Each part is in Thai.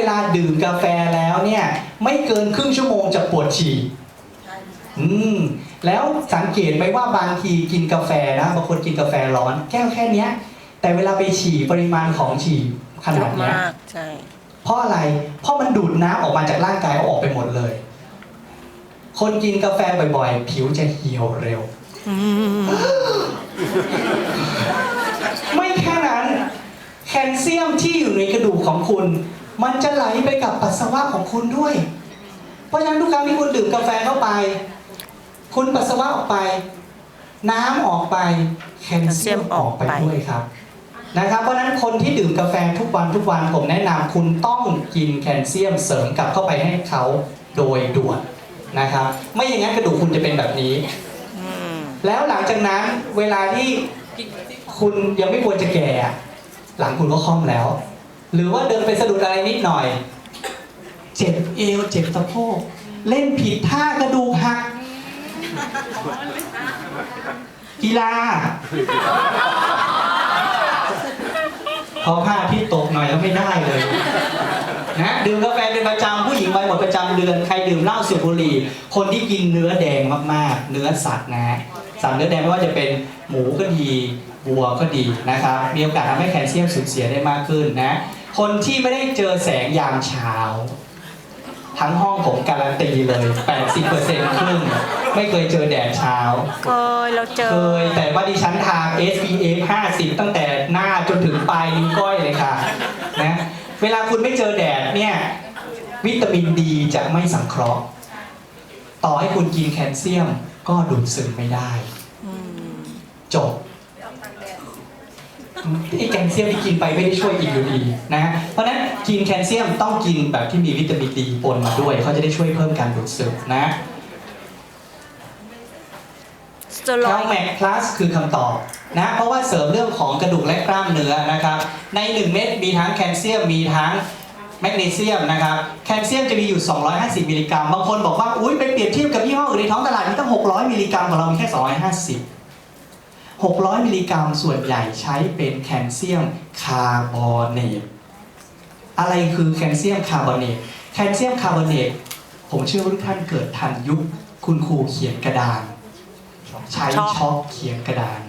วลาดื่มกาแฟแล้วเนี่ยไม่เกินครึ่งชั่วโมงจะปวดฉี่อืมแล้วสังเกตไหมว่าบางทีกินกาแฟนะบางคนกินกาแฟร้อน แก้วแค่เนี้ย แต่เวลาไปฉี่ปริมาณของฉี่ขเยนาดอะเนี้ยมากใช่เพราะอะไร เพราะมันดูดน้ำออกมาจากร่างกายเอาออกไปหมดเลย คนกินกาแฟบ่อยๆ ผิวจะเหี่ยวเร็วอืมไม่แค่นั้น แคลเซียมที่อยู่ในกระดูกของคุณ มันจะไหลไปกับปัสสาวะของคุณด้วย เพราะฉะนั้นทุกครั้งที่คุณดื่มกาแฟเข้าไป คุณปัสสาวะออกไป น้ำออกไปแคลเซียมออกไปด้วยครับนะครับเพราะฉะนั้นคนที่ดื่มกาแฟทุกวันทุกวันผมแนะนำคุณต้องกินแคลเซียมเสริมกลับเข้าไปให้เขาโดยด่วนนะครับ ไม่อย่างนั้นกระดูกคุณจะเป็นแบบนี้ แล้วหลังจากนั้นเวลาที่คุณยังไม่ควรจะแก่ หลังคุณก็คล่อมแล้ว หรือว่าเดินไปสะดุดอะไรนิดหน่อย เจ็บเอวเจ็บสะโพกเล่นผิดท่ากระดูกหัก กีฬาพอผ้าที่ตกหน่อยแล้วไม่ได้เลยนะดื่มกาแฟเป็นประจำผู้หญิงวัยหมดประจำเดือนใครดื่มเหล้าเสูบบุหรี่ คนที่กินเนื้อแดงมากๆ เนื้อสัตว์นะสัตว์เนื้อแดงไม่ว่าจะเป็นหมูก็ดีวัวก็ดีนะครับมีโอกาสทำให้แคลเซียมสูญเสียได้มากขึ้นนะ คนที่ไม่ได้เจอแสงยามเช้า ทั้งห้องผมการันตีเลย 80%ครึ่งไม่เคยเจอแดดเช้า เคยเราเจอ เคย แต่ว่าดิฉันทา SPF 50 ตั้งแต่หน้าจนถึงปลายนิ้วก้อยเลยค่ะนะเวลาคุณไม่เจอแดดเนี่ยวิตามินดีจะไม่สังเคราะห์ ต่อให้คุณกินแคลเซียมก็ดูดซึมไม่ได้อืมจบ ไอ้แคลเซียมที่กินไปไม่ได้ช่วยอีกอยู่ดีนะเพราะฉะนั้นกินแคลเซียมต้องกินแบบที่มีวิตามินดีปนมาด้วยเขาจะได้ช่วยเพิ่มการดูดซึมนะสเตียรแคอลยด์แมกพลัสคือคำตอบนะเพราะว่าเสริมเรื่องของกระดูกและกล้ามเนื้อนะครับ ใน 1 เม็ดมีทั้งแคลเซียมมีทั้งแมกนีเซียมนะครับแคลเซียมจะมีอยู่ 250 มิลลิกรัมบางคนบอกว่าอุ้ยไปเปรียบเทียบกับยี่ห้ออื่นในท้องตลาดมีตั้ง 600 มิลลิกรัมของเรามีแค่ 250 600 มิลลิกรัมส่วนใหญ่ใช้เป็นแคลเซียมคาร์บอเนตอะไรคือแคลเซียมคาร์บอเนตแคลเซียมคาร์บอเนตผมเชื่อว่าทุกท่านเกิดทันยุคคุณครูเขียนกระดาน ใช้ช็อกเขียนกระดาน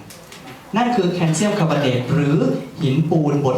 นั่นคือแคลเซียมคาร์บอเนตหรือหินปูนบด